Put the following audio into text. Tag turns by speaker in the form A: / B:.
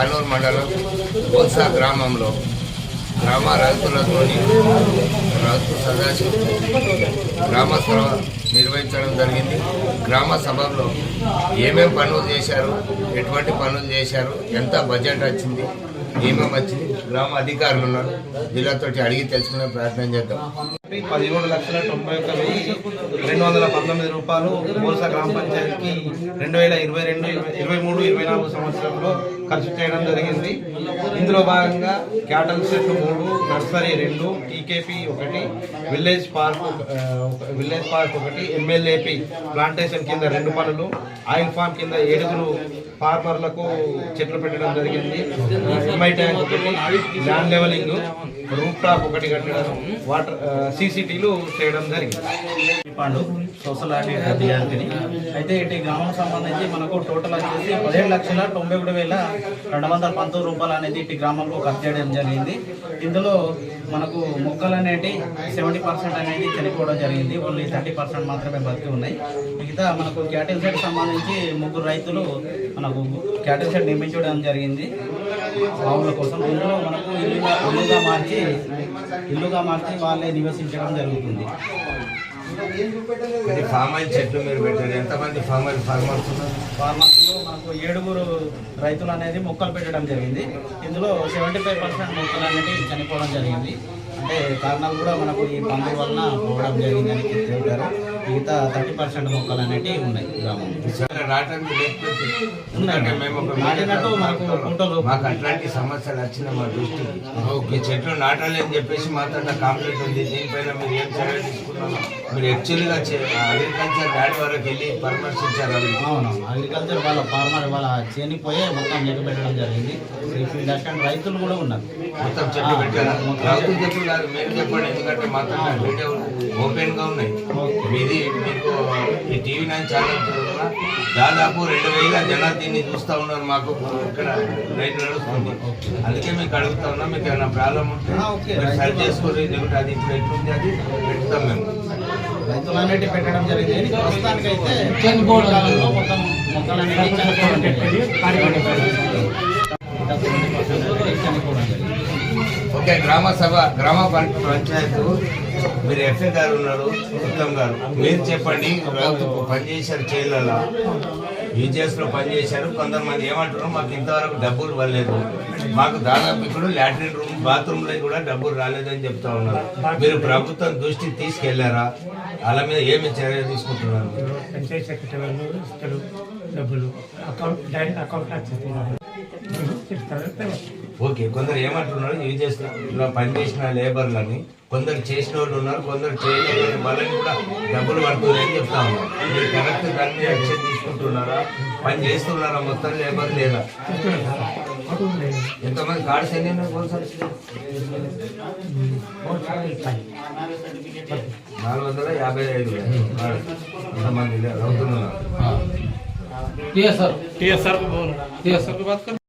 A: ఆలూరు మండలం బొత్స గ్రామంలో గ్రామ రైతులతోని రైతు సదాశివ గ్రామ సభ నిర్వహించడం జరిగింది. గ్రామ సభలో ఏమేమి పనులు చేశారు ఎటువంటి పనులు చేశారు ఎంత బడ్జెట్ వచ్చింది ఏమేమి వచ్చింది గ్రామ అధికారులు ఉన్నారు వీళ్ళతోటి అడిగి తెలుసుకునే ప్రయత్నం చేద్దాం.
B: పదిహేడు లక్షల తొంభై ఒక్క వెయ్యి రెండు వందల పంతొమ్మిది రూపాయలు బోర్సా గ్రామ పంచాయతీకి రెండు వేల ఇరవై రెండు ఇరవై మూడు ఇరవై నాలుగు సంవత్సరంలో ఖర్చు చేయడం జరిగింది. ఇందులో భాగంగా క్యాటల్ సెట్లు మూడు నర్సరీ రెండు టీకేపీ ఒకటి విలేజ్ పార్క్ విలేజ్ పార్క్ ఒకటి ఎమ్మెల్యేపీ ప్లాంటేషన్ కింద రెండు పనులు ఆయిల్ ఫామ్ కింద ఏడుగురు ఫార్మర్లకు చెట్లు పెట్టడం జరిగింది. ఎంఐ ట్యాంక్ ఒకటి ల్యాండ్ లెవెలింగ్ రూప్ టాప్ ఒకటి కట్టడం వాటర్ సీసీటీలు చేయడం జరిగింది.
C: పాండు సోషల్ విద్యార్థిని అయితే ఇటు గ్రామం సంబంధించి మనకు టోటల్ వచ్చేసి పదిహేడు లక్షల తొంభై ఒకటి వేల రెండు వందల పంతొమ్మిది రూపాయలు అనేది ఇటు గ్రామంలో ఖర్చు చేయడం జరిగింది. ఇందులో మనకు మొక్కలు అనేటి సెవెంటీ పర్సెంట్ అనేది చనిపోవడం జరిగింది. ఓన్లీ థర్టీ పర్సెంట్ మాత్రమే బతికి ఉన్నాయి. మిగతా మనకు క్యాటిల్ సెట్ సంబంధించి ముగ్గురు రైతులు మనకు క్యాటిల్ సెట్ నిర్మించడం జరిగింది. ఆవుల కోసం ఇందులో మనకు ఇల్లుగా ఇల్లుగా మార్చి ఇల్లుగా మార్చి వాళ్ళే నివసించడం జరుగుతుంది.
A: ఫామ్ ఆయిల్ చెట్లు మీరు పెట్టారు. ఎంతమంది ఫామ్ ఆయిల్ ఫార్మర్స్
C: మనకు ఏడుగురు రైతులు అనేది మొక్కలు పెట్టడం జరిగింది. ఇందులో సెవెంటీ ఫైవ్ పర్సెంట్ మొక్కలు అనేవి చనిపోవడం జరిగింది. అంటే కారణాలు కూడా మనకు ఈ పందుల వలన పోవడం జరిగిందని చెప్పారు. మిగతా థర్టీ పర్సెంట్ మొక్కలు అనేవి ఉన్నాయి గ్రామంలో.
A: మాకు అట్లాంటి సమస్యలు వచ్చిన మా దృష్టికి. మీ చెట్లు నాటాలి అని చెప్పేసి మాతో కాంప్లైంట్ ఉంది. దీనిపైన మీరు ఏం చర్య తీసుకున్నారు మీరు యాక్చువల్గా అగ్రికల్చర్ డాడీ వరకు వెళ్ళి పరామర్శించారు అవి
C: అవునవును. అగ్రికల్చర్ వాళ్ళ ఫార్మర్ వాళ్ళ చేనిపోయే మొత్తం లెక్క పెట్టడం జరిగింది. రైతులు కూడా ఉన్నారు.
A: మొత్తం చెట్లు పెట్టారు. రైతు చెట్లు. కాదు మీరు చెప్పండి. ఎందుకంటే మాతో వీడియో ఓపెన్గా ఉన్నాయి మీది మీకు ఈ టీవీ నైన్ ఛానల్ ద్వారా దాదాపు రెండు వేల జనాలు దీన్ని చూస్తూ ఉన్నారు మాకు. ఇక్కడ రైతు నడుస్తుంది. అందుకే మీకు అడుగుతా ఉన్నా మీకు ఏమైనా ప్రాబ్లం ఉంటే సరి చేసుకోండి. లేకుంటే అది ఇప్పుడు ఎట్లుంది అది పెడతాం మేము.
C: పెట్టడం జరిగింది. మొత్తం అనేవి చనిపోవడం జరిగింది. చనిపోవడం జరిగింది
A: ఓకే గ్రామ సభ గ్రామ పంచాయత్. మీరు ఎఫ్ఏ గారు ఉన్నారు ఉత్తమ్ గారు. మీరు చెప్పండి పనిచేశారు చేయాల యూజెస్లో పనిచేశారు కొంతమంది ఏమంటారు మాకు ఇంతవరకు డబ్బులు ఇవ్వలేదు. మాకు దాదాపు ఇప్పుడు లాట్రిన్ రూమ్ బాత్రూమ్లో కూడా డబ్బులు రాలేదని చెప్తా ఉన్నారు. మీరు ప్రభుత్వం దృష్టికి తీసుకెళ్ళారా? అలా మీద ఏమి చర్య తీసుకుంటున్నారు?
D: డబ్బులు. అకౌంట్ అకౌంట్
A: ఓకే కొందరు ఏమంటున్నారు యూజెస్లో పనిచేసిన లేబర్లని కొందరు చేసిన వాళ్ళు ఉన్నారు కొందరు చేయలేదు వాళ్ళని కూడా డబ్బులు పడుతుంది అని చెప్తా ఉన్నారు. మీరు కరెక్ట్ దాన్ని యాక్షన్ తీసుకుంటున్నారా? పని చేస్తున్నారా మొత్తం లేబర్ లేదా? ఎంతమంది కార్డ్స్ ఎన్ని? నాలుగు వందల యాభై ఐదు. T S sir T
E: S sir बोल टी एस सर को बात कर